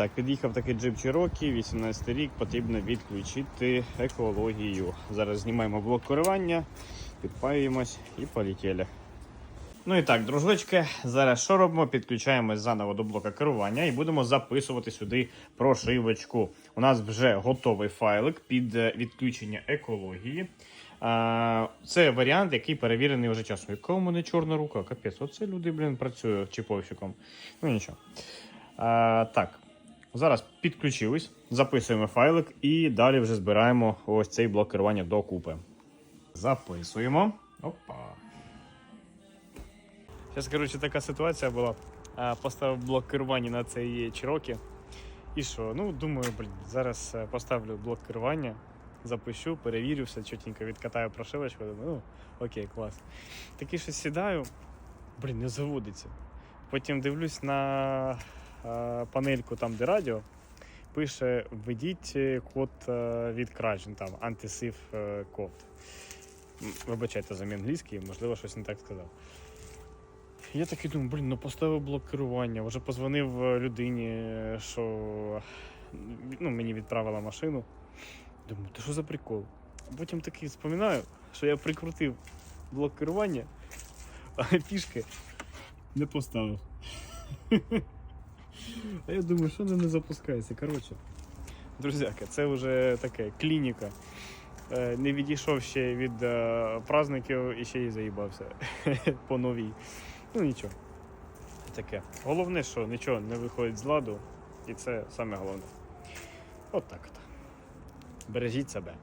так, під'їхав такий джип Cherokee, 18 рік, потрібно відключити екологію. Зараз знімаємо блок керування, підпаюємось і полетіли. Ну і так, дружочки, зараз що робимо? Підключаємось заново до блока керування і будемо записувати сюди прошивочку. У нас вже готовий файлик під е, відключення екології. Це варіант, який перевірений вже часом. Яка у мене чорна рука? Капець, оце люди, блін, працюють чіповщиком. Ну нічого. Так, зараз підключились, записуємо файлик і далі вже збираємо ось цей блок керування докупи. Записуємо. Опа. Зараз, коротше, така ситуація була. Поставив блок керування на цей Cherokee. І що? Ну, думаю, блін, зараз е, поставлю блок керування, запущу, перевірю все, чотенько відкатаю прошивочку. Думаю, ну, окей, клас. Такий що сідаю, блін, не заводиться. Потім дивлюсь на панельку там, де радіо, пише: введіть е, код е, від Kraken, там, антисив е, код. Вибачайте за мій англійський, можливо, щось не так сказав. Я такий думаю, блін, ну поставив блок керування, вже позвонив людині, що ну, мені відправила машину. Думаю, то що за прикол? Потім такий вспоминаю, що я прикрутив блок керування, а фішки не поставив. А я думаю, що не запускається. Коротше, друзяки, це вже таке клініка. Е, Не відійшов ще від е, праздників і ще й заїбався по новій. Ну нічого. Таке. Головне, що нічого не виходить з ладу, і це саме головне. От так от. Бережіть себе.